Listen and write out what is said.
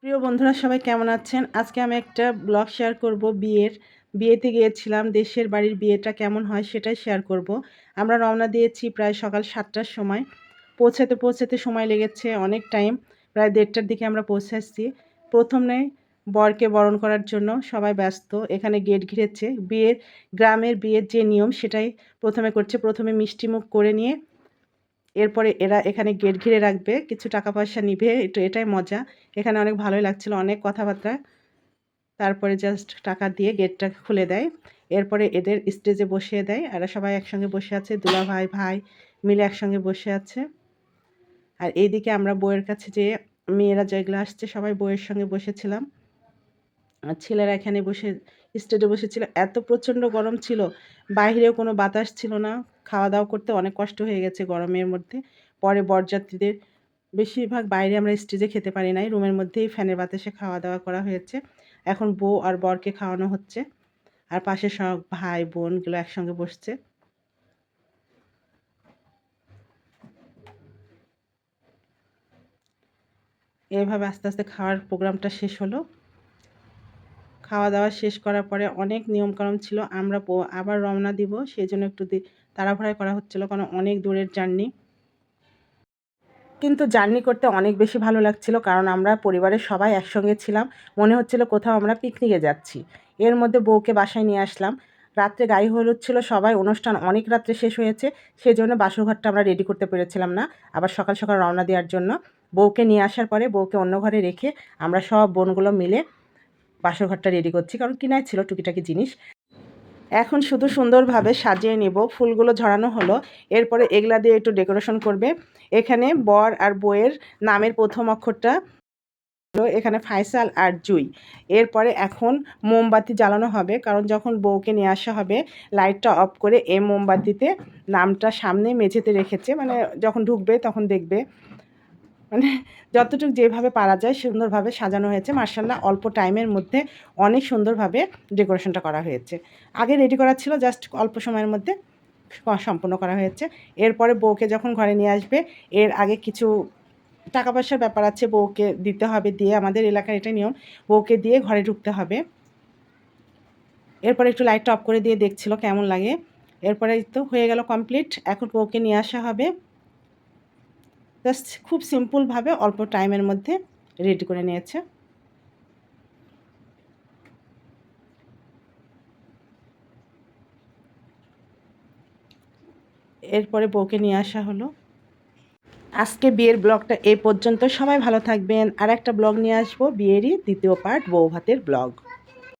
প্রিয় বন্ধুরা, সবাই কেমন আছেন? আজকে আমি একটা ব্লগ শেয়ার করব বিয়ের। বিয়েতে গিয়েছিলাম, দেশের বাড়ির বিয়েটা কেমন হয় সেটাই শেয়ার করব। আমরা রওনা দিয়েছি প্রায় সকাল সাতটার সময়। পৌঁছাতে পৌঁছাতে সময় লেগেছে অনেক টাইম প্রায় দেড়টার দিকে আমরা পৌঁছে আসছি প্রথমে বরকে বরণ করার জন্য সবাই ব্যস্ত। এখানে গেট ঘিরেছে। বিয়ের, গ্রামের বিয়ের যে নিয়ম সেটাই প্রথমে করছে। প্রথমে মিষ্টিমুখ করে নিয়ে এরপরে এরা এখানে গেট ঘিরে রাখবে। কিছু টাকা পয়সা নিবে। একটু এটাই মজা। এখানে অনেক ভালোই লাগছিল। অনেক কথাবার্তা। তারপরে জাস্ট টাকা দিয়ে গেটটা খুলে দেয়। এরপরে এদের স্টেজে বসিয়ে দেয়। এরা সবাই একসঙ্গে বসে আছে। দুলা ভাই ভাই মিলে একসঙ্গে বসে আছে। আর এইদিকে আমরা বইয়ের কাছে যে মেয়েরা যেগুলো আসছে, সবাই বইয়ের সঙ্গে বসেছিলাম। ছেলেরা এখানে বসে স্টেজে বসেছিল। এত প্রচণ্ড গরম ছিল, বাইরেও কোনো বাতাস ছিল না। খাওয়া দাওয়া করতে অনেক কষ্ট হয়ে গেছে গরমের মধ্যে। পরে বরযাত্রীদের বেশিরভাগ বাইরে আমরা স্টেজে খেতে পারি নাই। রুমের মধ্যেই ফ্যানের বাতাসে খাওয়া দাওয়া করা হয়েছে। এখন বউ আর বরকে খাওয়ানো হচ্ছে। আর পাশে সব ভাই বোনগুলো একসঙ্গে বসছে। এভাবে আস্তে আস্তে খাওয়ার প্রোগ্রামটা শেষ হলো। খাওয়া দাওয়া শেষ করার পরে অনেক নিয়মকানুন ছিল, আমরা আবার রওনা দিব সেই জন্য একটু তাড়াহুড়াই করা হচ্ছিল, কারণ অনেক দূরের জার্নি। কিন্তু জার্নি করতে অনেক বেশি ভালো লাগছিল, কারণ আমরা পরিবারের সবাই একসঙ্গে ছিলাম, মনে হচ্ছিল কোথাও আমরা পিকনিকে যাচ্ছি। এর মধ্যে বউকে বাসায় নিয়ে আসলাম। রাত্রে গায়ে হলুদ ছিল, সবাই অনুষ্ঠান অনেক রাত্রে শেষ হয়েছে সেই জন্য বাসরঘরটা আমরা রেডি করতে পেরেছিলাম না, আবার সকাল সকাল রওনা দেওয়ার জন্য। বউকে নিয়ে আসার পরে বউকে অন্য ঘরে রেখে আমরা সব বোনগুলো মিলে বাসর ঘরটা রেডি করছি, কারণ কিনাই ছিল টুকিটাকি জিনিস। এখন শুধু সুন্দরভাবে সাজিয়ে নিব, ফুলগুলো ঝরানো হলো, এরপরে এগুলা দিয়ে একটু ডেকোরেশন করবে। এখানে বর আর বইয়ের নামের প্রথম অক্ষরটা এখানে ফাইসাল আর জুই। এরপরে এখন মোমবাতি জ্বালানো হবে, কারণ যখন বউকে নিয়ে আসা হবে, লাইটটা অফ করে এই মোমবাতিতে নামটা সামনে মেঝেতে রেখেছে মানে যখন ঢুকবে তখন দেখবে। মানে যতটুকু যেভাবে পারা যায় সুন্দরভাবে সাজানো হয়েছে। মার্শাল্লাহ, অল্প টাইমের মধ্যে অনেক সুন্দরভাবে ডেকোরেশনটা করা হয়েছে। আগে রেডি করা ছিল জাস্ট অল্প সময়ের মধ্যে সম্পূর্ণ করা হয়েছে। এরপরে বউকে যখন ঘরে নিয়ে আসবে, এর আগে কিছু টাকা পয়সার ব্যাপার আছে, বউকে দিতে হবে দিয়ে আমাদের এলাকার এটা নিয়ম, বউকে দিয়ে ঘরে ঢুকতে হবে। এরপরে একটু লাইটটা অফ করে দিয়ে দেখছিল কেমন লাগে। এরপরে তো হয়ে গেল কমপ্লিট এখন বউকে নিয়ে আসা হবে। জাস্ট খুব সিম্পলভাবে অল্প টাইমের মধ্যে রেডি করে নিয়েছে। এরপরে বউকে নিয়ে আসা হলো। আজকে বিয়ের ব্লগটা এ পর্যন্ত। সবাই ভালো থাকবেন। আর একটা ব্লগ নিয়ে আসব। বিয়েরই দ্বিতীয় পার্ট বউ ভাতের ব্লগ।